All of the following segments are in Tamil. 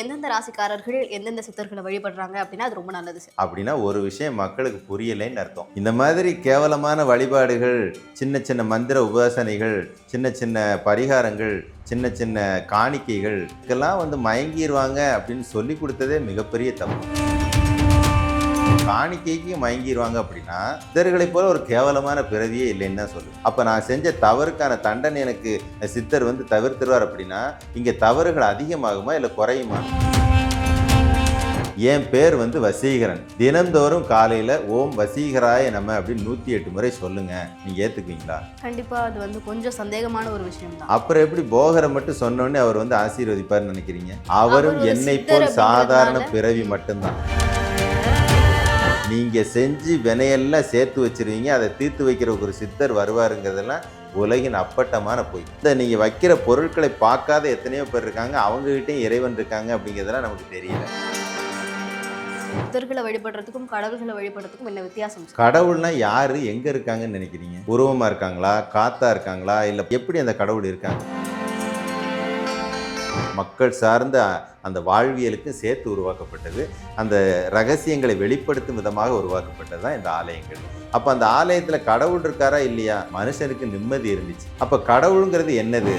எந்தெந்த ராசிக்காரர்கள் எந்தெந்த சித்தர்களை வழிபடுறாங்க அப்படின்னா அது ரொம்ப நல்லது சார். அப்படின்னா ஒரு விஷயம் மக்களுக்கு புரியலைன்னு அர்த்தம். இந்த மாதிரி கேவலமான வழிபாடுகள் சின்ன சின்ன மந்திர உபாசனைகள் சின்ன சின்ன பரிகாரங்கள் சின்ன சின்ன காணிக்கைகள் இதெல்லாம் வந்து மயங்கிடுவாங்க அப்படின்னு சொல்லி கொடுத்ததே மிகப்பெரிய தப்பு. காணிக்கைக்கு மயங்கிடுவாங்க அப்படின்னா சித்தர்களைப் போல ஒரு கேவலமான பிறவியே இல்லைன்னு தான் சொல்லு அப்போ நான் செஞ்ச தவறுக்கான தண்டனை எனக்கு சித்தர் வந்து தவிர்த்துருவார் அப்படின்னா இங்கே தவறுகள் அதிகமாகுமா இல்லை குறையுமா? என் பேர் வந்து வசீகரன். தினந்தோறும் காலையில் ஓம் வசீகராய நம்ம அப்படின்னு நூற்றி எட்டு முறை சொல்லுங்க. நீங்கள் ஏற்றுக்குவீங்களா கண்டிப்பா அது வந்து கொஞ்சம் சந்தேகமான ஒரு விஷயம் தான் அப்புறம் எப்படி போகரை மட்டும் சொன்னோடனே அவர் வந்து ஆசீர்வதிப்பார்னு நினைக்கிறீங்க? அவரும் என்னை போல் சாதாரண பிறவி மட்டும்தான். நீங்க செஞ்சு வினையெல்லாம் சேர்த்து வச்சிருவீங்க அதை தீர்த்து வைக்கிற ஒரு சித்தர் வருவாருங்கிறதெல்லாம் உலகின் அப்பட்டமான பொய். இந்த நீங்க வைக்கிற பொருட்களை பார்க்காத எத்தனையோ பேர் இருக்காங்க அவங்ககிட்டயும் இறைவன் இருக்காங்க அப்படிங்கிறதெல்லாம் நமக்கு தெரியல. சித்தர்களை வழிபடுறதுக்கும் கடவுள்களை வழிபடுறதுக்கும் என்ன வித்தியாசம் கடவுள்னா யாரு எங்க இருக்காங்கன்னு நினைக்கிறீங்க? உருவமா இருக்காங்களா காத்தா இருக்காங்களா இல்ல எப்படி அந்த கடவுள் இருக்காங்க? மக்கள் சார்ந்த அந்த வாழ்வியலுக்கு சேர்த்து உருவாக்கப்பட்டது. அந்த ரகசியங்களை வெளிப்படுத்தும் விதமாக உருவாக்கப்பட்டது தான் இந்த ஆலயங்கள். அப்போ அந்த ஆலயத்தில் கடவுள் இருக்காரா இல்லையா? மனுஷனுக்கு நிம்மதி இருந்துச்சு. அப்போ கடவுளுங்கிறது என்னது?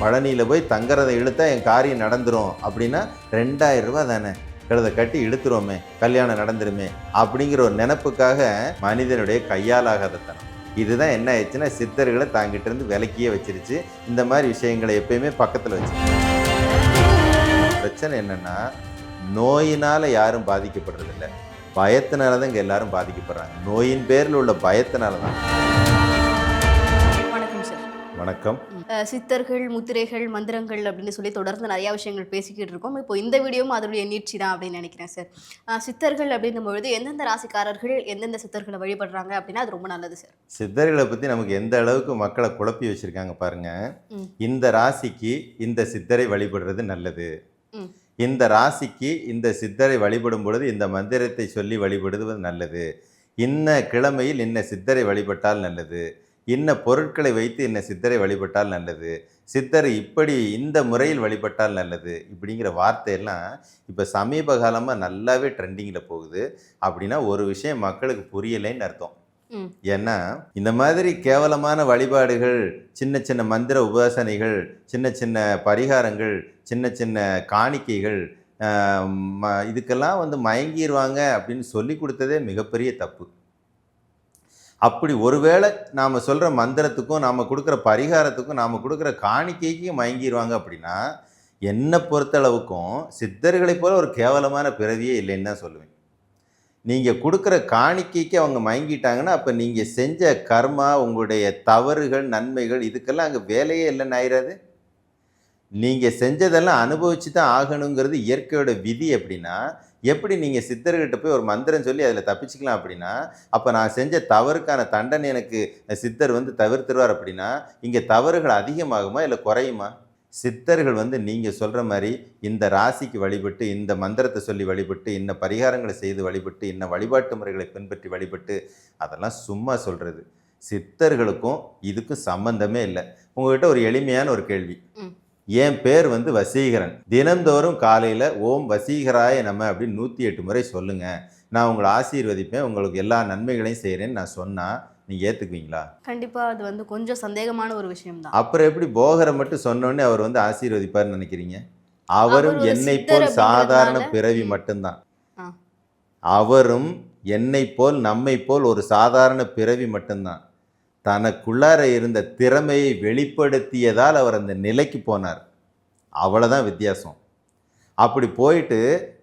பழனியில் போய் தங்குறதை இழுத்தா என் காரியம் நடந்துரும் அப்படின்னா ரெண்டாயிரம் ரூபாய் தானே. கழுதை கட்டி இழுத்துருவோமே. கல்யாணம் நடந்துருமே. அப்படிங்கிற ஒரு நினப்புக்காக மனிதனுடைய கையாலாகாதத்தனம் இதுதான் என்ன ஆயிடுச்சுன்னா சித்தர்களை தாங்கிட்டு இருந்து விலக்கியே வச்சிருச்சு. இந்த மாதிரி விஷயங்களை எப்பயுமே பக்கத்தில் வச்சு பிரச்சனை என்னென்னா நோயினால் யாரும் பாதிக்கப்படுறதில்ல. பயத்தினால தான் இங்கே எல்லாரும் பாதிக்கப்படுறாங்க. நோயின் பேரில் உள்ள பயத்தினால தான் வணக்கம். சித்தர்கள் முத்திரைகள் மந்திரங்கள் அப்படின்னு சொல்லி தொடர்ந்து நிறைய விஷயங்கள் பேசிக்கிட்டு இருக்கோம். இப்போ இந்த வீடியோவும் அதனுடைய நீட்சி தான் அப்படின்னு நினைக்கிறேன் சார். சித்தர்கள் அப்படின்னும் பொழுது எந்தெந்த ராசிக்காரர்கள் எந்தெந்த சித்தர்களை வழிபடுறாங்க அப்படின்னா அது ரொம்ப நல்லது சார். சித்தர்களை பற்றி நமக்கு எந்த அளவுக்கு மக்களை குழப்பி வச்சுருக்காங்க பாருங்க. இந்த ராசிக்கு இந்த சித்தரை வழிபடுறது நல்லது. இந்த ராசிக்கு இந்த சித்தரை வழிபடும் பொழுது இந்த மந்திரத்தை சொல்லி வழிபடுவது நல்லது. இன்ன கிழமையில் இன்ன சித்தரை வழிபட்டால் நல்லது. இன்ன பொருட்களை வைத்து இன்ன சித்தரை வழிபட்டால் நல்லது. சித்தரை இப்படி இந்த முறையில் வழிபட்டால் நல்லது இப்படிங்கிற வார்த்தையெல்லாம் இப்போ சமீப காலமாக நல்லாவே ட்ரெண்டிங்கில் போகுது. அப்படின்னா ஒரு விஷயம் மக்களுக்கு புரியலைன்னு அர்த்தம். ஏன்னா இந்த மாதிரி கேவலமான வழிபாடுகள் சின்ன சின்ன மந்திர உபாசனைகள் சின்ன சின்ன பரிகாரங்கள் சின்ன சின்ன காணிக்கைகள் இதுக்கெல்லாம் வந்து மயங்கிடுவாங்க அப்படின்னு சொல்லி கொடுத்ததே மிகப்பெரிய தப்பு. அப்படி ஒருவேளை நாம் சொல்கிற மந்திரத்துக்கும் நாம் கொடுக்குற பரிகாரத்துக்கும் நாம் கொடுக்குற காணிக்கைக்கும் மயங்கிடுவாங்க அப்படின்னா என்னை பொறுத்தளவுக்கும் சித்தர்களைப் போல ஒரு கேவலமான பிறவியே இல்லைன்னு தான் சொல்லுவேன். நீங்கள் கொடுக்குற காணிக்கைக்கு அவங்க மயங்கிட்டாங்கன்னா அப்போ நீங்கள் செஞ்ச கர்மா உங்களுடைய தவறுகள் நன்மைகள் இதுக்கெல்லாம் அங்கே வேலையே இல்லைன்னு ஆயிடாது நீங்கள் செஞ்சதெல்லாம் அனுபவிச்சு தான் ஆகணுங்கிறது இயற்கையோட விதி அப்படின்னா எப்படி நீங்கள் சித்தர்கிட்ட போய் ஒரு மந்திரம் சொல்லி அதில் தப்பிச்சுக்கலாம் அப்படின்னா அப்போ நான் செஞ்ச தவறுக்கான தண்டனை எனக்கு சித்தர் வந்து தவிர்த்துருவார் அப்படின்னா இங்கே தவறுகள் அதிகமாகுமா இல்லை குறையுமா? சித்தர்கள் வந்து நீங்கள் சொல்கிற மாதிரி இந்த ராசிக்கு வழிபட்டு இந்த மந்திரத்தை சொல்லி வழிபட்டு இன்ன பரிகாரங்களை செய்து வழிபட்டு இன்ன வழிபாட்டு முறைகளை பின்பற்றி வழிபட்டு அதெல்லாம் சும்மா சொல்கிறது சித்தர்களுக்கும் இதுக்கும் சம்பந்தமே இல்லை. உங்ககிட்ட ஒரு எளிமையான ஒரு கேள்வி. என் பேர் வந்து வசீகரன். தினந்தோறும் காலையில் ஓம் வசீகராய நம்ம அப்படின்னு நூற்றி எட்டு முறை சொல்லுங்கள் நான் உங்களை ஆசீர்வதிப்பேன். உங்களுக்கு எல்லா நன்மைகளையும் செய்கிறேன்னு நான் சொன்னால் நீங்கள் ஏற்றுக்குவீங்களா கண்டிப்பா. அது வந்து கொஞ்சம் சந்தேகமான ஒரு விஷயம் தான் அப்புறம் எப்படி போகரை மட்டும் சொன்னோடனே அவர் வந்து ஆசீர்வதிப்பார்னு நினைக்கிறீங்க? அவரும் என்னை போல் சாதாரண பிறவி. மட்டும்தான். அவரும் என்னை போல் நம்மை போல் ஒரு சாதாரண பிறவி மட்டும்தான். தனக்குள்ளார இருந்த திறமையை வெளிப்படுத்தியதால் அவர் அந்த நிலைக்கு போனார். அவ்வளோதான் வித்தியாசம். அப்படி போயிட்டு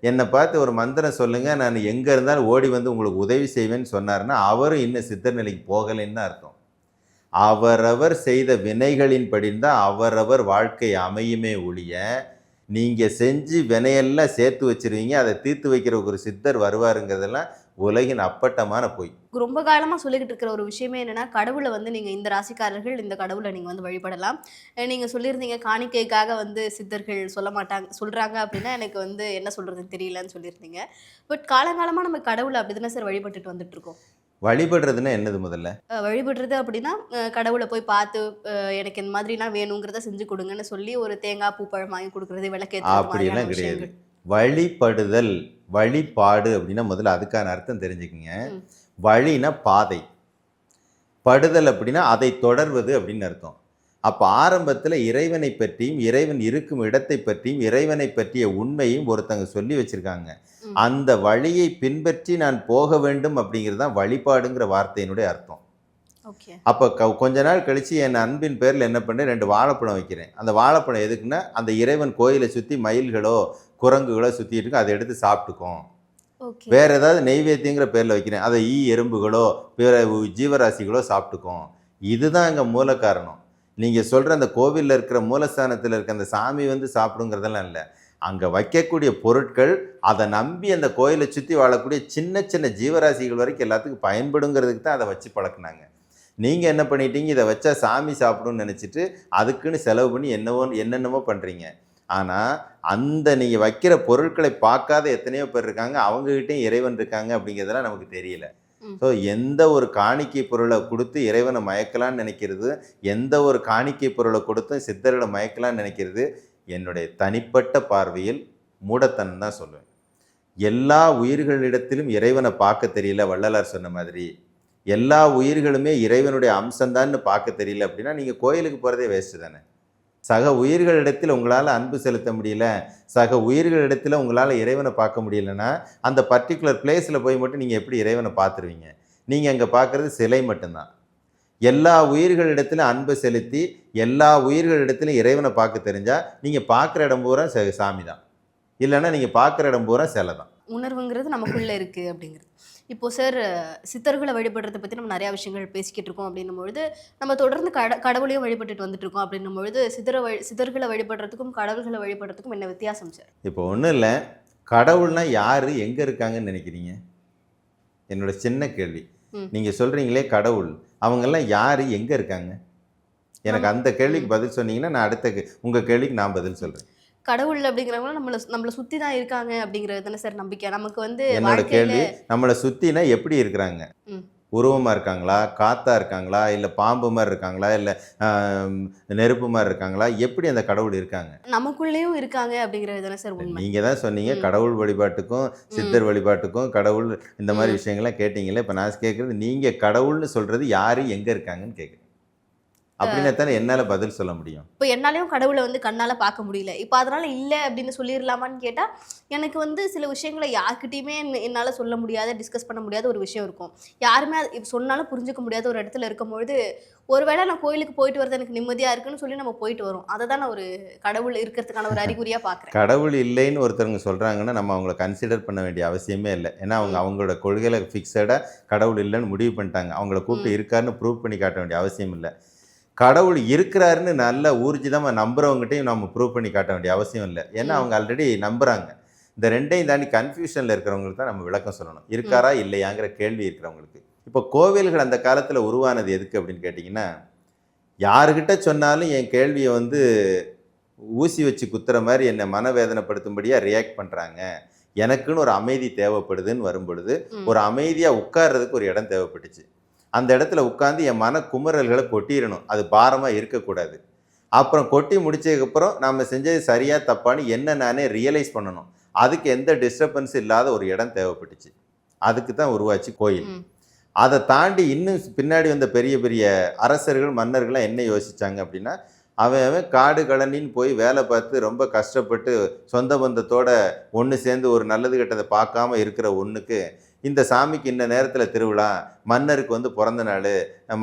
என்னை பார்த்து ஒரு மந்திரம் சொல்லுங்கள் நான் எங்கே இருந்தாலும் ஓடி வந்து உங்களுக்கு உதவி செய்வேன்னு சொன்னார்னா அவரும் இன்னும் சித்தர் நிலைக்கு போகலைன்னு தான் அர்த்தம். அவரவர் செய்த வினைகளின்படி தான் அவரவர் வாழ்க்கை அமையுமே ஒழிய நீங்கள் செஞ்சு வினையெல்லாம் சேர்த்து வச்சிருவீங்க அதை தீர்த்து வைக்கிற ஒரு சித்தர் வருவாருங்கிறதெல்லாம் உலகின் அப்பட்டமான பொய். ரொம்ப காலமா சொல்லிக்கிட்டு இருக்கிற ஒரு விஷயமே என்னன்னா கடவுளை வந்து நீங்க இந்த ராசிக்காரர்கள் இந்த கடவுளை நீங்க வந்து வழிபடலாம். அஹ் நீங்க சொல்லியிருந்தீங்க காணிக்கைக்காக வந்து சித்தர்கள் சொல்ல மாட்டாங்க சொல்றாங்க அப்படின்னா எனக்கு வந்து என்ன சொல்றதுன்னு தெரியலன்னு சொல்லியிருந்தீங்க. பட் காலங்காலமா நம்ம கடவுளை அப்படிதானே சார் வழிபட்டுட்டு வந்துட்டு இருக்கோம். வழிபடுறதுன்னா என்னது முதல்ல? வழிபடுறது அப்படின்னா கடவுளை போய் பார்த்து எனக்கு இந்த மாதிரிலாம் வேணுங்கிறத செஞ்சு கொடுங்கன்னு சொல்லி ஒரு தேங்காய் பூ பழம் வாங்கி கொடுக்குறது விளக்கேற்றது அப்படிலாம் மாதிரியான கிடையாது. வழிபடுதல் வழிபாடு அப்படின்னா முதல்ல அதுக்கான அர்த்தம் தெரிஞ்சுக்கங்க. வழினா பாதை. படுதல் அப்படின்னா அதை தொடர்வது அப்படின்னு அர்த்தம். அப்போ ஆரம்பத்தில் இறைவனை பற்றியும் இறைவன் இருக்கும் இடத்தை பற்றியும் இறைவனை பற்றிய உண்மையும் ஒருத்தங்க சொல்லி வச்சிருக்காங்க. அந்த வழியை பின்பற்றி நான் போக வேண்டும் அப்படிங்கிறது தான் வழிபாடுங்கிற வார்த்தையினுடைய அர்த்தம். ஓகே. அப்போ க கொஞ்ச நாள் கழித்து என் அன்பின் பேரில் என்ன பண்ணுறேன் ரெண்டு வாழைப்பழம் வைக்கிறேன். அந்த வாழைப்பழம் எதுக்குன்னா அந்த இறைவன் கோயிலை சுற்றி மயில்களோ குரங்குகளோ சுற்றிட்டு இருக்கும் அதை எடுத்து சாப்பிட்டுக்கும் வேற ஏதாவது நெய்வேத்தியங்கிற பேரில் வைக்கிறேன். அதை ஈ எறும்புகளோ பிற ஜீவராசிகளோ சாப்பிட்டுக்கும் இதுதான் இங்கே மூல காரணம். நீங்கள் சொல்கிற அந்த கோவிலில் இருக்கிற மூலஸ்தானத்தில் இருக்க அந்த சாமி வந்து சாப்பிடுங்கிறதெல்லாம் இல்லை. அங்கே வைக்கக்கூடிய பொருட்கள் அதை நம்பி அந்த கோயிலை சுற்றி வாழக்கூடிய சின்ன சின்ன ஜீவராசிகள் வரைக்கும் எல்லாத்துக்கும் பயன்படுங்கிறதுக்கு தான் அதை வச்சு பழக்குனாங்க. நீங்கள் என்ன பண்ணிட்டீங்க? இதை வச்சா சாமி சாப்பிடும்னு நினச்சிட்டு அதுக்குன்னு செலவு பண்ணி என்னவோ என்னென்னமோ பண்ணுறீங்க ஆனால் அந்த நீங்கள் வைக்கிற பொருட்களை பார்க்காத எத்தனையோ பேர் இருக்காங்க. அவங்ககிட்டயும் இறைவன் இருக்காங்க அப்படிங்கிறதெல்லாம் நமக்கு தெரியல. ஸோ எந்த ஒரு காணிக்கை பொருளை கொடுத்து இறைவனை மயக்கலாம்னு நினைக்கிறது எந்த ஒரு காணிக்கை பொருளை கொடுத்தும் சித்தர்களை மயக்கலாம்னு நினைக்கிறது என்னுடைய தனிப்பட்ட பார்வையில் மூடத்தனம் தான் சொல்லுவேன். எல்லா உயிர்களிடத்திலும் இறைவனை பார்க்க தெரியல வள்ளலார் சொன்ன மாதிரி. எல்லா உயிர்களுமே இறைவனுடைய அம்சம்தான்னு பார்க்க தெரியல அப்படின்னா நீங்கள் கோயிலுக்கு போகிறதே வேஸ்ட்டு தானே. சக உயிர்களிடத்தில் உங்களால் அன்பு செலுத்த முடியல சக உயிர்களிடத்தில் உங்களால் இறைவனை பார்க்க முடியலன்னா அந்த பர்டிகுலர் பிளேஸில் போய் மட்டும் நீங்கள் எப்படி இறைவனை பார்த்துருவீங்க? நீங்கள் அங்கே பார்க்குறது சிலை மட்டும்தான். எல்லா உயிர்களிடத்திலும் அன்பு செலுத்தி எல்லா உயிர்களிடத்திலும் இறைவனை பார்க்க தெரிஞ்சால் நீங்கள் பார்க்குற இடம் பூரா ச- சாமி தான் இல்லைன்னா நீங்கள் பார்க்குற இடம் பூரா சிலை தான் உணர்வுங்கிறது நமக்குள்ளே இருக்குது அப்படிங்கிறது. இப்போ சார் சித்தர்களை வழிபடுறதை பற்றி நம்ம நிறையா விஷயங்கள் பேசிக்கிட்டு இருக்கோம் அப்படின்னும் பொழுது நம்ம தொடர்ந்து கட கடவுளையும் வழிபட்டுட்டு வந்துட்டு இருக்கோம் அப்படின்னும் பொழுது சித்தரை வழி சித்தர்களை வழிபடுறதுக்கும் கடவுள்களை வழிபடுறதுக்கும் என்ன வித்தியாசம் சார்? இப்போ ஒன்றும் இல்லை. கடவுள்னா யார் எங்கே இருக்காங்கன்னு நினைக்கிறீங்க? என்னோட சின்ன கேள்வி. நீங்கள் சொல்கிறீங்களே கடவுள். அவங்கெல்லாம் யார் எங்கே இருக்காங்க? எனக்கு அந்த கேள்விக்கு பதில் சொன்னீங்கன்னா நான் அடுத்த கே- உங்க கேள்விக்கு நான் பதில் சொல்கிறேன் கடவுள் அப்படிங்கிறவங்க நம்மளை நம்மளை சுற்றி தான் இருக்காங்க அப்படிங்கிறது தானே சார் நம்பிக்கை. நமக்கு வந்து என்னோட கேள்வி நம்மளை சுற்றினா எப்படி இருக்கிறாங்க. உருவமாக இருக்காங்களா? காத்தா இருக்காங்களா? இல்லை பாம்பு மாதிரி இருக்காங்களா? இல்லை நெருப்பு மாதிரி இருக்காங்களா? எப்படி அந்த கடவுள் இருக்காங்க? நமக்குள்ளேயும் இருக்காங்க அப்படிங்கிறது தானே சார் உண்மை. நீங்கள் தான் சொன்னீங்க. கடவுள் வழிபாட்டுக்கும் சித்தர் வழிபாட்டுக்கும் கடவுள் இந்த மாதிரி விஷயங்கள்லாம் கேட்டீங்களே இப்போ நான் கேட்குறது நீங்கள் கடவுள்னு சொல்கிறது யார் எங்கே இருக்காங்கன்னு கேட்குறேன் அப்படின்னா தானே என்னால் பதில் சொல்ல முடியும்? இப்போ என்னாலையும் கடவுளை வந்து கண்ணால் பார்க்க முடியல. இப்போ அதனால இல்லை அப்படின்னு சொல்லிடலாமான்னு கேட்டால் எனக்கு வந்து சில விஷயங்களை யார்கிட்டயுமே என்னால் சொல்ல முடியாத டிஸ்கஸ் பண்ண முடியாத ஒரு விஷயம் இருக்கும். யாருமே அது சொன்னாலும் புரிஞ்சுக்க முடியாத ஒரு இடத்துல இருக்கும்பொழுது ஒருவேளை நான் கோயிலுக்கு போயிட்டு வரது எனக்கு நிம்மதியாக இருக்குன்னு சொல்லி நம்ம போயிட்டு வரோம். அதை தான் நான் ஒரு கடவுள் இருக்கிறதுக்கான ஒரு அறிகுறியாக பார்க்குறேன். கடவுள் இல்லைன்னு ஒருத்தவங்க சொல்கிறாங்கன்னா நம்ம அவங்கள கன்சிடர் பண்ண வேண்டிய அவசியமே இல்லை. ஏன்னா அவங்க அவங்களோட கொள்கையில் ஃபிக்ஸடாக கடவுள் இல்லைன்னு முடிவு பண்ணிட்டாங்க. அவங்கள கூப்பிட்டு இருக்காருன்னு ப்ரூவ் பண்ணி காட்ட வேண்டிய அவசியம் இல்லை. கடவுள் இருக்கிறாருன்னு நல்ல ஊர்ஜிதமாக நம்புறவங்ககிட்டையும் நம்ம ப்ரூவ் பண்ணி காட்ட வேண்டிய அவசியம் இல்லை. ஏன்னா. அவங்க ஆல்ரெடி நம்புகிறாங்க இந்த ரெண்டையும் தாண்டி கன்ஃபியூஷனில் இருக்கிறவங்களுக்கு தான் நம்ம விளக்கம் சொல்லணும். இருக்காரா இல்லையாங்கிற கேள்வி இருக்கிறவங்களுக்கு. இப்போ கோவில்கள் அந்த காலத்தில் உருவானது எதுக்கு அப்படின்னு கேட்டிங்கன்னா யாருக்கிட்ட சொன்னாலும் என் கேள்வியை வந்து ஊசி வச்சு குத்துற மாதிரி என்னை மனவேதனைப்படுத்தும்படியாக ரியாக்ட் பண்ணுறாங்க எனக்குன்னு ஒரு அமைதி தேவைப்படுதுன்னு வரும்பொழுது ம். ஒரு அமைதியாக உட்கார்றதுக்கு ஒரு இடம் தேவைப்பட்டுச்சு. அந்த இடத்துல உட்காந்து என் மன குமுறல்களை கொட்டிடணும். அது பாரமாக இருக்கக்கூடாது. அப்புறம் கொட்டி முடிச்சதுக்கப்புறம் நம்ம செஞ்சது சரியா தப்பான்னு என்ன நானே ரியலைஸ் பண்ணணும். அதுக்கு எந்த டிஸ்டர்பன்ஸ் இல்லாத ஒரு இடம் தேவைப்பட்டுச்சு. அதுக்கு தான் உருவாச்சு கோயில். அதை தாண்டி இன்னும் பின்னாடி வந்த பெரிய பெரிய அரசர்கள் மன்னர்கள்லாம் என்ன யோசிச்சாங்க அப்படின்னா அவன் அவன் காடு கழனின்னு போய் வேலை பார்த்து ரொம்ப கஷ்டப்பட்டு சொந்த பந்தத்தோட ஒன்று சேர்ந்து ஒரு நல்லது கெட்டதை பார்க்காம இருக்கிற ஒன்றுக்கு இந்த சாமிக்கு இந்த நேரத்தில் திருவிழா மன்னருக்கு வந்து பிறந்த நாள்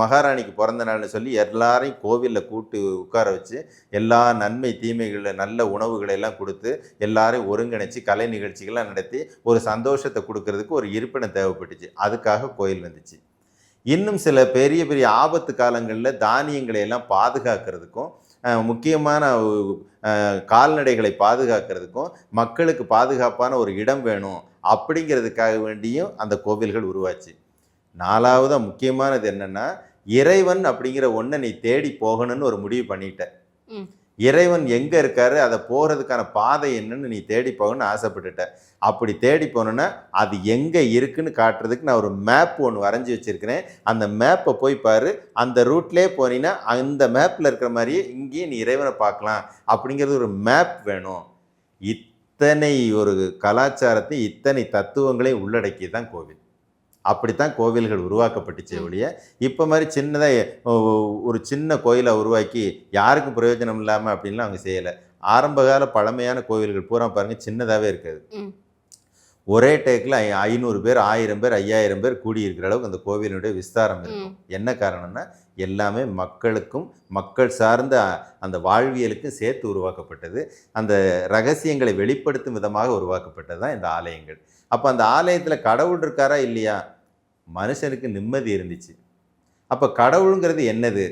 மகாராணிக்கு பிறந்த நாள்னு சொல்லி எல்லாரையும் கோவிலில் கூட்டு உட்கார வச்சு எல்லா நன்மை தீமைகளை நல்ல உணவுகளை எல்லாம் கொடுத்து எல்லாரையும் ஒருங்கிணைச்சு கலை நிகழ்ச்சிகள்லாம் நடத்தி ஒரு சந்தோஷத்தை கொடுக்கறதுக்கு ஒரு இருப்பிடம் தேவைப்பட்டுச்சு. அதுக்காக கோயில் வந்துச்சு. இன்னும் சில பெரிய பெரிய ஆபத்து காலங்களில் தானியங்களை எல்லாம் பாதுகாக்கிறதுக்கும் முக்கியமான கால்நடைகளை பாதுகாக்கிறதுக்கும் மக்களுக்கு பாதுகாப்பான ஒரு இடம் வேணும். அப்படிங்கிறதுக்காக வேண்டியும் அந்த கோவில்கள் உருவாச்சு. நாலாவதாக முக்கியமானது என்னன்னா இறைவன் அப்படிங்கிற ஒன்றை நீ தேடி போகணும்னு ஒரு முடிவு பண்ணிட்ட. இறைவன் எங்கே இருக்காரு அதை போகிறதுக்கான பாதை என்னன்னு நீ தேடி போகணும்னு ஆசைப்பட்டுட்ட. அப்படி தேடி போனோன்னா அது எங்கே இருக்குன்னு காட்டுறதுக்கு நான் ஒரு மேப் ஒன்று வரைஞ்சி வச்சுருக்கிறேன். அந்த மேப்பை போய் பாரு அந்த ரூட்லேயே போனீங்கன்னா அந்த மேப்பில் இருக்கிற மாதிரியே இங்கேயும் நீ இறைவனை பார்க்கலாம். அப்படிங்கிறது ஒரு மேப் வேணும். இத்தனை ஒரு கலாச்சாரத்தை இத்தனை தத்துவங்களை உள்ளடக்கி தான் கோவில். அப்படித்தான் கோவில்கள் உருவாக்கப்பட்டுச்சே. ஒழிய இப்போ மாதிரி சின்னதாக ஒரு சின்ன கோயிலை உருவாக்கி யாருக்கும் பிரயோஜனம் இல்லாமல் அப்படின்லாம் அவங்க செய்யலை. ஆரம்பகால பழமையான கோவில்கள் பூரா பாருங்கள் சின்னதாகவே இருக்காது. ஒரே டேக்கில் ஐநூறு பேர் ஆயிரம் பேர் ஐயாயிரம் பேர் கூடியிருக்கிற அளவுக்கு அந்த கோவிலினுடைய விஸ்தாரம் இருக்கும். என்ன காரணம்னா எல்லாமே மக்களுக்கும் மக்கள் சார்ந்த அந்த வாழ்வியலுக்கும் சேர்த்து உருவாக்கப்பட்டது. அந்த ரகசியங்களை வெளிப்படுத்தும் விதமாக உருவாக்கப்பட்டது தான் இந்த ஆலயங்கள். அப்போ அந்த ஆலயத்தில் கடவுள் இருக்காரா இல்லையா? மனுஷனுக்கு நிம்மதி இருந்துச்சு. அப்போ கடவுளுங்கிறது என்னது?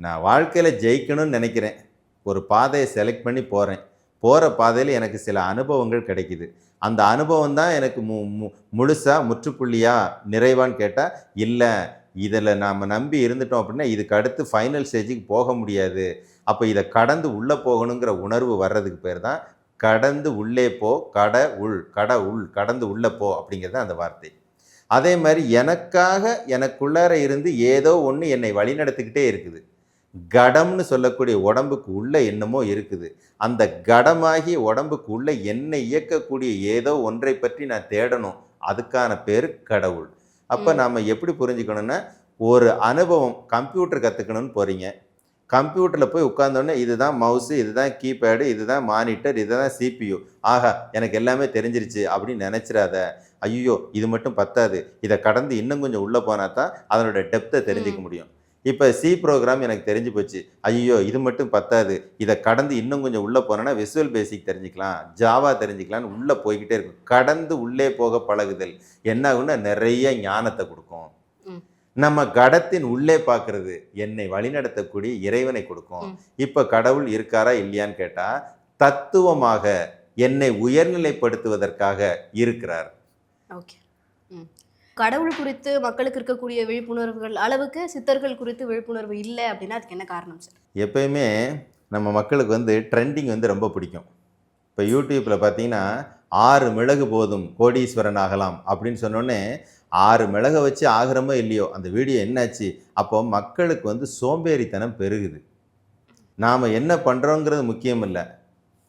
நான் வாழ்க்கையில் ஜெயிக்கணும்னு நினைக்கிறேன். ஒரு பாதையை செலக்ட் பண்ணி போகிறேன் போகிற பாதையில் எனக்கு சில அனுபவங்கள் கிடைக்குது. அந்த அனுபவம் தான் எனக்கு மு மு முழுசாக முற்றுப்புள்ளியாக நிறைவான்னு கேட்டால் இல்லை இதில் நாம் நம்பி இருந்துட்டோம் அப்படின்னா இதுக்கு அடுத்து ஃபைனல் ஸ்டேஜுக்கு போக முடியாது. அப்போ இதை கடந்து உள்ளே போகணுங்கிற உணர்வு வர்றதுக்கு பேர் தான் கடந்து உள்ளே போ கட உள் கட உள் கடந்து உள்ளே போ அப்படிங்கிறது தான் அந்த வார்த்தை. அதே மாதிரி எனக்காக எனக்குள்ளார இருந்து ஏதோ ஒன்று என்னை வழிநடத்திக்கிட்டே இருக்குது. கடம்னு சொல்லக்கூடிய உடம்புக்கு உள்ள என்னமோ இருக்குது. அந்த கடமாகி உடம்புக்கு உள்ள என்னை இயக்கக்கூடிய ஏதோ ஒன்றை பற்றி நான் தேடணும். அதுக்கான பேர் கடவுள். அப்போ. நாம் எப்படி புரிஞ்சுக்கணும்னா ஒரு அனுபவம் கம்ப்யூட்டர் கற்றுக்கணும்னு போகிறீங்க கம்ப்யூட்டரில் போய் உட்கார்ந்தோடனே இதுதான் மவுஸு இதுதான் கீபேடு இதுதான் மானிட்டர் இதுதான் சிபியு ஆஹா எனக்கு எல்லாமே தெரிஞ்சிருச்சு அப்படின்னு நினச்சிடாத ஐயோ இது மட்டும் பத்தாது. இதை கடந்து இன்னும் கொஞ்சம் உள்ளே போனால் தான் அதனோட டெப்த்தை தெரிஞ்சுக்க முடியும். இப்போ சி ப்ரோக்ராம் எனக்கு தெரிஞ்சு போச்சு. ஐயோ இது மட்டும் பத்தாது. இதை கடந்து இன்னும் கொஞ்சம் உள்ளே போனேன்னா விசுவல் பேசிக் தெரிஞ்சுக்கலாம் ஜாவா தெரிஞ்சுக்கலாம்னு உள்ளே போய்கிட்டே இருக்கும். கடந்து உள்ளே போக பழகுதல். என்ன ஆகும்னா நிறைய ஞானத்தை கொடுக்கும். நம்ம கடத்தின் உள்ளே பார்க்கறது என்னை வழிநடத்தக்கூடிய இறைவனை கொடுக்கும். இப்போ கடவுள் இருக்காரா இல்லையான்னு கேட்டால் தத்துவமாக என்னை உயர்நிலைப்படுத்துவதற்காக இருக்கிறார். ஓகே. கடவுள் குறித்து மக்களுக்கு இருக்கக்கூடிய விழிப்புணர்வுகள் அளவுக்கு சித்தர்கள் குறித்து விழிப்புணர்வு இல்லை அப்படின்னா அதுக்கு என்ன காரணம் சார்? எப்பயுமே நம்ம மக்களுக்கு வந்து ட்ரெண்டிங் வந்து ரொம்ப பிடிக்கும். இப்போ யூடியூப்பில் பார்த்தீங்கன்னா ஆறு மிளகு போதும் கோடீஸ்வரன் ஆகலாம் அப்படின்னு சொன்னோடனே ஆறு மிளகை வச்சு ஆகிறமோ இல்லையோ அந்த வீடியோ என்னாச்சு? அப்போ மக்களுக்கு வந்து சோம்பேறித்தனம் பெருகுது. நாம் என்ன பண்ணுறோங்கிறது முக்கியம் இல்லை.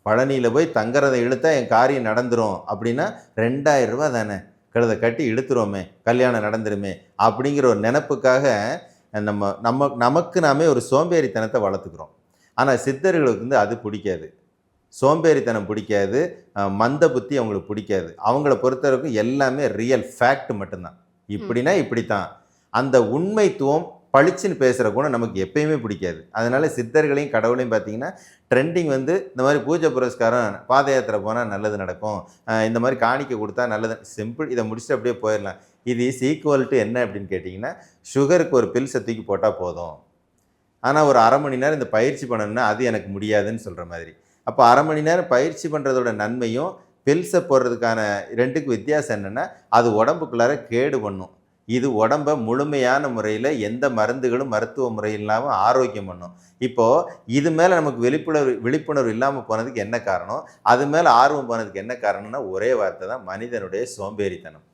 பழனியில் போய் தங்குறதை இழுத்தா என் காரியம் நடந்துடும் அப்படின்னா ரெண்டாயிரம் ரூபா தானே. கழுதை கட்டி இழுத்துருவோமே கல்யாணம் நடந்துருமே அப்படிங்கிற ஒரு நினப்புக்காக நம்ம நம்ம நமக்கு நாமே ஒரு சோம்பேறித்தனத்தை வளர்த்துக்கிறோம். ஆனால் சித்தர்களுக்கு வந்து அது பிடிக்காது. சோம்பேறித்தனம் பிடிக்காது மந்த புத்தி அவங்களுக்கு பிடிக்காது. அவங்கள பொறுத்தவரைக்கும் எல்லாமே ரியல் ஃபேக்ட் மட்டும்தான். இப்படின்னா இப்படித்தான். அந்த உண்மைத்துவம் பளிச்சுன்னு பேசுகிற குணம் நமக்கு எப்பயுமே பிடிக்காது. அதனால் சித்தர்களையும் கடவுளையும் பார்த்தீங்கன்னா ட்ரெண்டிங் வந்து இந்த மாதிரி பூஜை புரஸ்காரம் பாத யாத்திரை போனால் நல்லது நடக்கும். இந்த மாதிரி காணிக்கை கொடுத்தா நல்லது. சிம்பிள் இதை முடிச்சுட்டு அப்படியே போயிடலாம் இது இஸ் ஈக்குவல் டு என்ன அப்படின்னு கேட்டிங்கன்னா சுகருக்கு ஒரு பில்ஸை தூக்கி போட்டால் போதும். ஆனால் ஒரு அரை மணி நேரம் இந்த பயிற்சி பண்ணணும்னா அது எனக்கு முடியாதுன்னு சொல்கிற மாதிரி. அப்போ அரை மணி நேரம் பயிற்சி பண்ணுறதோட நன்மையும் பில்ஸை போடுறதுக்கான ரெண்டுக்கு வித்தியாசம் என்னென்னா அது உடம்புக்குள்ளார கேடு பண்ணும். இது உடம்பை முழுமையான முறையில் எந்த மருந்துகளும் மருத்துவ முறை இல்லாமல் ஆரோக்கியம் பண்ணும். இப்போது இது மேலே நமக்கு விழிப்புணர்வு விழிப்புணர்வு இல்லாமல் போனதுக்கு என்ன காரணம்? அது மேலே ஆர்வம் போனதுக்கு என்ன காரணம்னா ஒரே வார்த்தை தான் மனிதனுடைய சோம்பேறித்தனம்.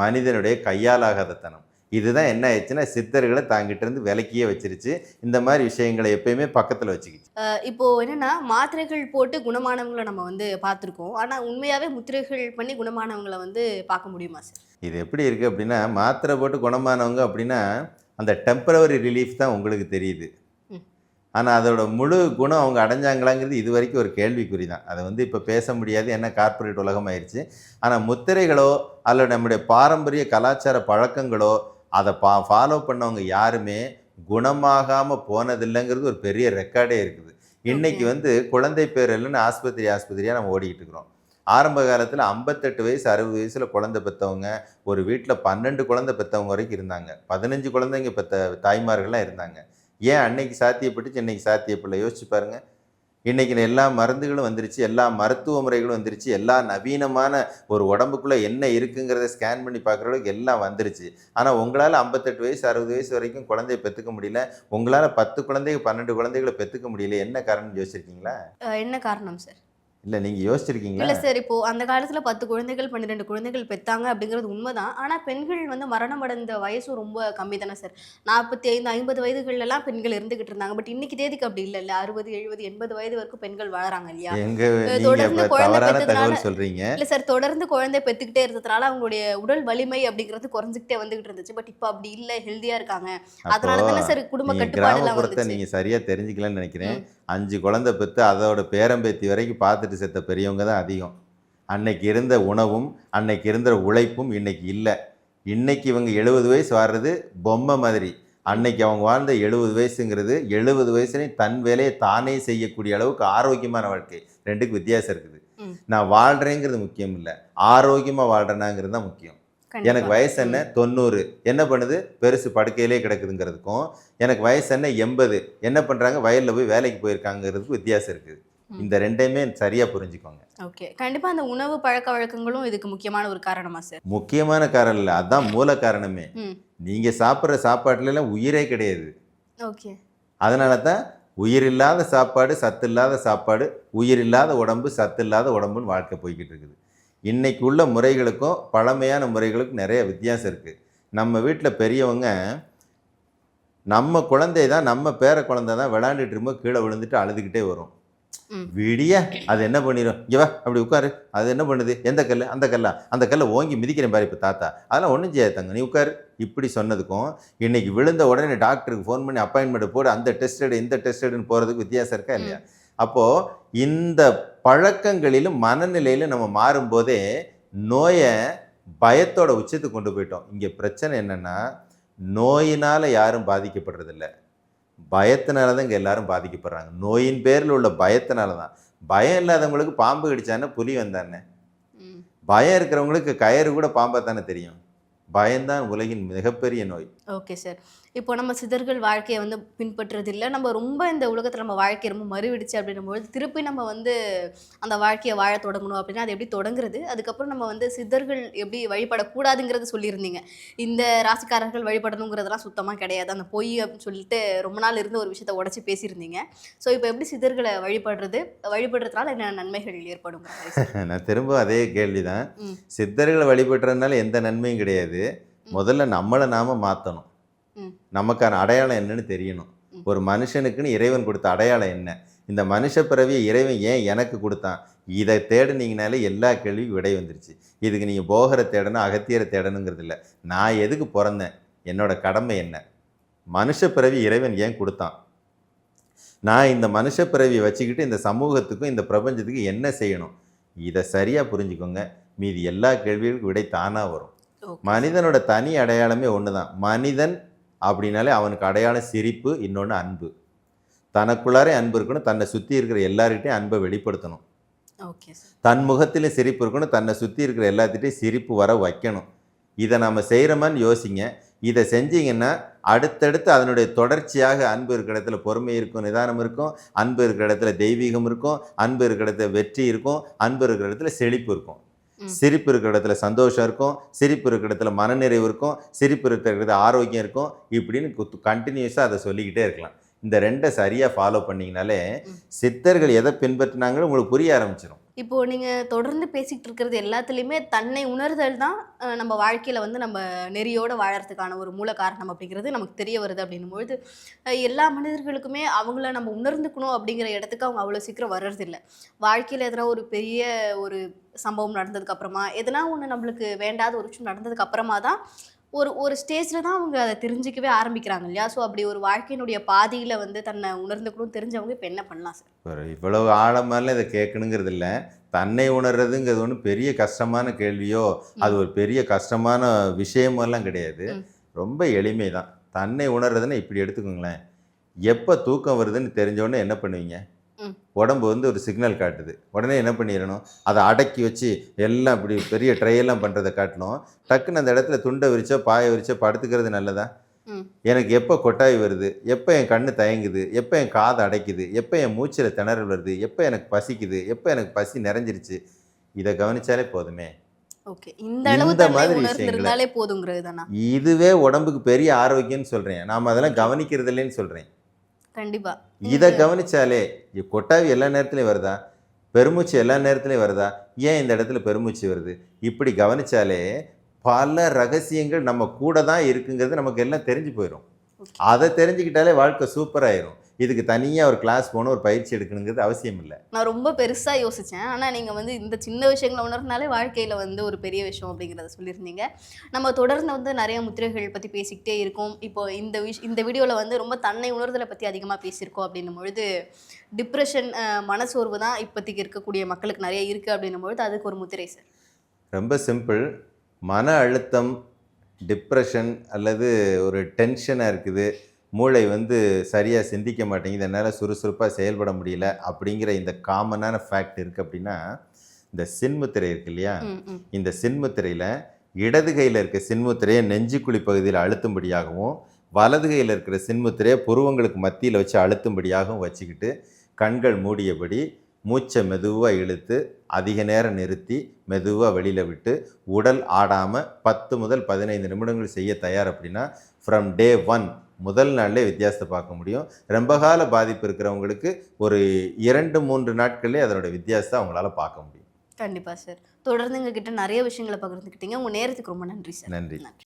மனிதனுடைய கையாலாகாதத்தனம் இதுதான் என்ன ஆயிடுச்சுன்னா சித்தர்களை தாங்கிட்ட இருந்து விலக்கியே வச்சிருச்சு. இந்த மாதிரி விஷயங்களை எப்பயுமே பக்கத்தில் வச்சுக்கிச்சு. இப்போ என்னன்னா மாத்திரைகள் போட்டு குணமானவங்களை நம்ம வந்து பார்த்துருக்கோம். ஆனா உண்மையாவே முத்திரைகள் பண்ணி குணமானவங்களை வந்து பார்க்க முடியுமா சார்? இது எப்படி இருக்குது அப்படின்னா மாத்திரை போட்டு குணமானவங்க அப்படின்னா அந்த டெம்பரவரி ரிலீஃப் தான் உங்களுக்கு தெரியுது. ஆனால் அதோட முழு குணம் அவங்க அடைஞ்சாங்களாங்கிறது இது வரைக்கும் ஒரு கேள்விக்குறி தான். அதை வந்து இப்போ பேச முடியாது ஏன்னா கார்ப்பரேட் உலகம் ஆயிடுச்சு ஆனால் முத்திரைகளோ அல்லது நம்முடைய பாரம்பரிய கலாச்சார பழக்கங்களோ அதை பா ஃபாலோ பண்ணவங்க யாருமே குணமாகாமல் போனதில்லைங்கிறது ஒரு பெரிய ரெக்கார்டே இருக்குது. Okay. வந்து குழந்தை பேர் இல்லைன்னு ஆஸ்பத்திரி ஆஸ்பத்திரியாக நம்ம ஓடிக்கிட்டு இருக்கிறோம். ஆரம்ப காலத்தில் ஐம்பத்தெட்டு வயசு அறுபது வயசில் குழந்தை பெற்றவங்க ஒரு வீட்டில் பன்னெண்டு குழந்தை பெற்றவங்க வரைக்கும் இருந்தாங்க. பதினஞ்சு குழந்தைங்க பெற்ற தாய்மார்கள்லாம் இருந்தாங்க. ஏன் அன்னைக்கு சாத்தியப்பட்டுச்சு இன்னைக்கு சாத்தியப்படல? யோசிச்சு பாருங்க. இன்னைக்கு எல்லா மருந்துகளும் வந்துருச்சு எல்லா மருத்துவ முறைகளும் வந்துருச்சு எல்லா நவீனமான ஒரு உடம்புக்குள்ளே என்ன இருக்குங்கிறத ஸ்கேன் பண்ணி பார்க்குற அளவுக்கு எல்லாம் வந்துருச்சு. ஆனால் உங்களால் ஐம்பத்தெட்டு வயசு அறுபது வயசு வரைக்கும் குழந்தைய பெற்றுக்க முடியல. உங்களால் பத்து குழந்தைங்க பன்னெண்டு குழந்தைகளை பெற்றுக்க முடியல. என்ன காரணம் யோசிச்சிருக்கீங்களா? என்ன காரணம் சார் இல்லை நீங்கள் யோசிச்சிருக்கீங்களா? இல்ல சார் இப்போ அந்த காலத்துல பத்து குழந்தைகள் பன்னிரெண்டு குழந்தைகள் பெத்தாங்க அப்படிங்கிறது உண்மைதான். ஆனா பெண்கள் வந்து மரணம் அடைந்த வயசும் ரொம்ப கம்மி தானே சார்? நாற்பத்தி ஐந்து ஐம்பது வயதுகள்ல எல்லாம் பெண்கள் இருந்துகிட்டு இருந்தாங்க. பட் இன்னைக்கு தேதிக்கு அப்படி இல்ல இல்ல. அறுபது எழுபது எண்பது வயது வரைக்கும் பெண்கள் வாழறாங்க இல்லையா? தொடர்ந்து குழந்தை தகவல் சொல்றீங்க. இல்ல சார் தொடர்ந்து குழந்தை பெத்துக்கிட்டே இருந்ததுனால அவங்களுடைய உடல் வலிமை அப்படிங்கிறது குறைஞ்சிக்கிட்டே வந்துகிட்டு இருந்துச்சு. பட் இப்போ அப்படி இல்ல ஹெல்தியா இருக்காங்க. அதனால தானே சார் குடும்ப நீங்க கட்டுப்பாடு எல்லாம் கிராமப்புறத்தை வந்துச்சு. நீங்க சரியா தெரிஞ்சுக்கலன்னு நினைக்கிறேன். அஞ்சு குழந்தை பெற்று அதோட பேரம்பேத்தி வரைக்கும் பார்த்துட்டு செத்த பெரியவங்க தான் அதிகம். அன்னைக்கு இருந்த உணவும் அன்னைக்கு இருந்த உழைப்பும் இன்னைக்கு இல்லை. இன்னைக்கு இவங்க எழுபது வயசு வாழ்றது பொம்மை மாதிரி. அன்னைக்கு அவங்க வாழ்ந்த எழுபது வயசுங்கிறது எழுபது வயசுலையும் தன் வேலையை தானே செய்யக்கூடிய அளவுக்கு ஆரோக்கியமான வாழ்க்கை. ரெண்டுக்கு வித்தியாசம் இருக்குது. நான் வாழ்றேங்கிறது முக்கியம் இல்லை. ஆரோக்கியமா வாழ்றேனாங்கிறது தான் முக்கியம். எனக்கு. வயசு என்ன? தொண்ணூறு. என்ன பண்ணுது? பெருசு படுக்கையிலே கிடக்குதுங்கிறதுக்கும் எனக்கு வயசு என்ன? எண்பது. என்ன பண்ணுறாங்க வயலில் போய் வேலைக்கு போயிருக்காங்கிறதுக்கு வித்தியாசம் இருக்குது. இந்த ரெண்டையுமே சரியாக புரிஞ்சுக்கோங்க. ஓகே. கண்டிப்பா அந்த உணவு பழக்க வழக்கங்களும் இதுக்கு முக்கியமான ஒரு காரணமா சார் முக்கியமான காரணம் இல்லை. அதான் மூல காரணமே. ம். நீங்கள் சாப்பிட்ற சாப்பாட்டுலலாம் உயிரே கிடையாது. ஓகே. அதனால தான் உயிர் இல்லாத சாப்பாடு சத்து இல்லாத சாப்பாடு உயிர் இல்லாத உடம்பு சத்து இல்லாத உடம்புன்னு வாழ்க்கை போய்கிட்டு இருக்குது. இன்னைக்கு உள்ள முறைகளுக்கும் பழமையான முறைகளுக்கும் நிறைய வித்தியாசம் இருக்குது நம்ம வீட்டில் பெரியவங்க நம்ம குழந்தை தான் நம்ம பேர குழந்தை தான் விளையாண்டுட்டு இருக்கும்போது கீழே விழுந்துட்டு அழுதுகிட்டே வரும். விடிய அது என்ன பண்ணிடும் இவ அப்படி உட்காரு. அது என்ன பண்ணுது? எந்த கல் அந்த கல்லா? அந்த கல்லை ஓங்கி மிதிக்கிறேன் பாரு இப்போ தாத்தா. அதெல்லாம் ஒன்றும் செய்யாது தங்க நீ உட்காரு. இப்படி சொன்னதுக்கும் இன்னைக்கு விழுந்த உடனே டாக்டருக்கு ஃபோன் பண்ணி அப்பாயின்மெண்ட் போடு அந்த டெஸ்ட் எடு இந்த டெஸ்ட் எடுன்னு போகிறதுக்கு வித்தியாசம் இருக்கா இல்லையா? அப்போது இந்த பழக்கங்களிலும் மனநிலையிலும் நம்ம மாறும்போதே நோயை பயத்தோட உச்சத்துக்கு கொண்டு போயிட்டோம். இங்கே பிரச்சனை என்னென்னா நோயினால் யாரும் பாதிக்கப்படுறதில்ல. பயத்தினால தான் இங்கே எல்லாரும் பாதிக்கப்படுறாங்க. நோயின் பேரில் உள்ள பயத்தினால தான். பயம் இல்லாதவங்களுக்கு பாம்பு கடிச்சானே புலி வந்தானே. பயம் இருக்கிறவங்களுக்கு கயிறு கூட பாம்பா தானே தெரியும். பயம்தான் உலகின் மிகப்பெரிய நோய். Okay sir. இப்போ நம்ம சிதர்கள் வாழ்க்கையை வந்து பின்பற்றுறது இல்லை நம்ம ரொம்ப இந்த உலகத்தில் நம்ம வாழ்க்கை ரொம்ப மறுவிடுச்சு அப்படின்னும் பொழுது திருப்பி நம்ம வந்து அந்த வாழ்க்கையை வாழ தொடங்கணும் அப்படின்னா அது எப்படி தொடங்குறது? அதுக்கப்புறம் நம்ம வந்து சித்தர்கள் எப்படி வழிபடக்கூடாதுங்கிறது சொல்லியிருந்தீங்க. இந்த ராசிக்காரர்கள் வழிபடணுங்கிறதெல்லாம் சுத்தமாக கிடையாது. அந்த பொய் அப்படின்னு சொல்லிட்டு ரொம்ப நாள் இருந்து ஒரு விஷயத்தை உடச்சி பேசியிருந்தீங்க. ஸோ இப்போ எப்படி சித்தர்களை வழிபடுறது? வழிபடுறதுனால என்ன நன்மைகள் ஏற்படும் நான் திரும்ப அதே கேள்வி தான். சித்தர்களை வழிபடுறதுனால எந்த நன்மையும் கிடையாது. முதல்ல நம்மளை நாம மாற்றணும். நமக்கான அடையாளம் என்னன்னு தெரியணும். ஒரு மனுஷனுக்குன்னு இறைவன் கொடுத்த அடையாளம் என்ன? இந்த மனுஷ பிறவியை இறைவன் ஏன் எனக்கு கொடுத்தான்? இதை தேடுனீங்கனாலே எல்லா கேள்விக்கும் விடை வந்துருச்சு. இதுக்கு நீங்கள் போகரை தேடணும் அகத்தியரை தேடணுங்கிறது இல்லை. நான் எதுக்கு பிறந்தேன்? என்னோட கடமை என்ன? மனுஷ பிறவி இறைவன் ஏன் கொடுத்தான்? நான் இந்த மனுஷ பிறவியை வச்சுக்கிட்டு இந்த சமூகத்துக்கும் இந்த பிரபஞ்சத்துக்கும் என்ன செய்யணும்? இதை சரியாக புரிஞ்சுக்கோங்க. மீதி எல்லா கேள்விகளுக்கும் விடை தானாக வரும். மனிதனோட தனி அடையாளமே ஒன்று தான் மனிதன் அப்படின்னாலே அவனுக்கு அடையாளம் சிரிப்பு இன்னொன்று அன்பு. தனக்குள்ளாரே அன்பு இருக்கணும் தன்னை சுற்றி இருக்கிற எல்லார்கிட்டையும் அன்பை வெளிப்படுத்தணும். தன் முகத்திலும் சிரிப்பு இருக்கணும் தன்னை சுற்றி இருக்கிற எல்லாத்திட்டையும் சிரிப்பு வர வைக்கணும். இதை நம்ம செய்கிறோமான்னு யோசிங்க. இதை செஞ்சீங்கன்னா அடுத்தடுத்து அதனுடைய தொடர்ச்சியாக அன்பு இருக்கிற இடத்துல பொறுமை இருக்கும் நிதானம் இருக்கும் அன்பு இருக்கிற இடத்துல தெய்வீகம் இருக்கும் அன்பு இருக்கிற இடத்துல வெற்றி இருக்கும் அன்பு இருக்கிற இடத்துல செழிப்பு இருக்கும். சிரிப்பு இருக்கிற இடத்துல சந்தோஷம் இருக்கும் சிரிப்பு இருக்கிற இடத்துல மனநிறைவு இருக்கும் சிரிப்பு இருக்கிற இடத்துல ஆரோக்கியம் இருக்கும் இப்படின்னு கண்டினியூஸாக அதை சொல்லிக்கிட்டே இருக்கலாம். இந்த ரெண்டை சரியாக ஃபாலோ பண்ணிங்கனாலே. சித்தர்கள் எதை பின்பற்றினாங்கன்னு உங்களுக்கு புரிய ஆரம்பிச்சிடும் இப்போது நீங்கள் தொடர்ந்து பேசிக்கிட்டு இருக்கிறது எல்லாத்துலேயுமே தன்னை உணர்தல் தான் நம்ம வாழ்க்கையில் வந்து நம்ம நெறியோடு வாழறதுக்கான ஒரு மூல காரணம் அப்படிங்கிறது நமக்கு தெரிய வருது அப்படின்னும் பொழுது எல்லா மனிதர்களுக்குமே அவங்கள நம்ம உணர்ந்துக்கணும் அப்படிங்கிற இடத்துக்கு அவங்க அவ்வளோ சீக்கிரம் வர்றதில்லை. வாழ்க்கையில் எதனா ஒரு பெரிய ஒரு சம்பவம் நடந்ததுக்கப்புறமா எதனா ஒன்று நம்மளுக்கு வேண்டாத ஒரு விஷயம் நடந்ததுக்கப்புறமா தான் ஒரு ஒரு ஸ்டேஜில் தான் அவங்க அதை தெரிஞ்சிக்கவே ஆரம்பிக்கிறாங்க இல்லையா? ஸோ அப்படி ஒரு வாழ்க்கையினுடைய பாதியில் வந்து தன்னை உணர்ந்துக்கணும் தெரிஞ்சவங்க இப்போ என்ன பண்ணலாம் சார் இவ்வளவு ஆழமாலாம் இதை கேட்கணுங்கிறது இல்லை. தன்னை உணர்றதுங்கிறது ஒன்றும் பெரிய கஷ்டமான கேள்வியோ அது ஒரு பெரிய கஷ்டமான விஷயமெல்லாம் கிடையாது. ரொம்ப எளிமை தான் தன்னை உணர்றதுன்னா இப்படி எடுத்துக்கோங்களேன். எப்போ தூக்கம் வருதுன்னு தெரிஞ்ச உடனே என்ன பண்ணுவீங்க. உடம்பு வந்து ஒரு சிக்னல் காட்டுது. உடனே என்ன பண்ணிடணும்? அதை அடக்கி வச்சு எல்லாம் இப்படி பெரிய ட்ரையெல்லாம் பண்ணுறதை காட்டணும். டக்குன்னு அந்த இடத்துல துண்டை விரிச்சோ பாயை விரிச்சோ படுத்துக்கிறது நல்லதா? எனக்கு எப்போ கொட்டாய் வருது? எப்போ என் கண்ணு தயங்குது? எப்போ என் காது அடைக்குது? எப்போ என் மூச்சில் திணறல் வருது? எப்போ எனக்கு பசிக்குது? எப்போ எனக்கு பசி நிறைஞ்சிருச்சு? இதை கவனிச்சாலே போதுமே. ஓகே. இந்த அளவு மாதிரி தானா? இதுவே உடம்புக்கு பெரிய ஆரோக்கியம்னு சொல்கிறேன் நாம் அதெல்லாம் கவனிக்கிறது இல்லைன்னு சொல்கிறேன் கண்டிப்பா. இதை கவனிச்சாலே கொட்டாவி எல்லா நேரத்துலையும் வருதா? பெருமூச்சு எல்லா நேரத்துலையும் வருதா? ஏன் இந்த இடத்துல பெருமூச்சு வருது? இப்படி கவனிச்சாலே பல ரகசியங்கள் நம்ம கூட தான் இருக்குங்கிறது நமக்கு எல்லாம் தெரிஞ்சு போயிடும். அதை தெரிஞ்சுக்கிட்டாலே வாழ்க்கை சூப்பராயிரும் இதுக்கு தனியாக ஒரு கிளாஸ் போகணும் ஒரு பயிற்சி எடுக்கணுங்கிறது அவசியம் இல்லை. நான் ரொம்ப பெருசா யோசிச்சேன். ஆனா நீங்க வந்து இந்த சின்ன விஷயங்களை உணர்னாலே வாழ்க்கையில வந்து ஒரு பெரிய விஷயம் அப்படிங்கிறத சொல்லியிருந்தீங்க. நம்ம தொடர்ந்து வந்து நிறைய முத்திரைகள் பத்தி பேசிக்கிட்டே இருக்கோம். இப்போ இந்த விஷ் இந்த வீடியோல வந்து ரொம்ப தன்னை உணர்தலை பத்தி அதிகமா பேசியிருக்கோம் அப்படின்னும் பொழுது டிப்ரெஷன் மனசோர்வு தான் இப்போதைக்கு இருக்கக்கூடிய மக்களுக்கு நிறைய இருக்கு அப்படின்னும் பொழுது அதுக்கு ஒரு முத்திரை சார் ரொம்ப சிம்பிள் மன அழுத்தம் டிப்ரெஷன் அல்லது ஒரு டென்ஷனாக இருக்குது. மூளை வந்து சரியாக சிந்திக்க மாட்டேங்குது என்னால் சுறுசுறுப்பாக செயல்பட முடியல அப்படிங்கிற இந்த காமனான ஃபேக்ட் இருக்குது அப்படின்னா இந்த சின்முத்திரை இருக்கு இல்லையா? இந்த சின்முத்திரையில் இடது கையில் இருக்க சின்முத்திரையை நெஞ்சுக்குழி பகுதியில் அழுத்தும்படியாகவும் வலது கையில் இருக்கிற சின்முத்திரையை புருவங்களுக்கு மத்தியில் வச்சு அழுத்தும்படியாகவும் வச்சுக்கிட்டு கண்கள் மூடியபடி மூச்சை மெதுவாக இழுத்து அதிக நேரம் நிறுத்தி மெதுவாக வெளியில் விட்டு உடல் ஆடாமல் பத்து முதல் பதினைந்து நிமிடங்கள் செய்ய தயார் அப்படின்னா ஃப்ரம் டே ஒன் முதல் நாள்லே வித்தியாசத்தை பார்க்க முடியும். ரொம்ப கால பாதிப்பு இருக்கிறவங்களுக்கு ஒரு இரண்டு மூன்று நாட்கள்லேயே அதனோட வித்தியாசத்தை அவங்களால பார்க்க முடியும். கண்டிப்பா சார். தொடர்ந்து எங்ககிட்ட நிறைய விஷயங்களை பகிர்ந்துக்கிட்டீங்க. உங்க நேரத்துக்கு ரொம்ப நன்றி சார். நன்றி. நன்றி.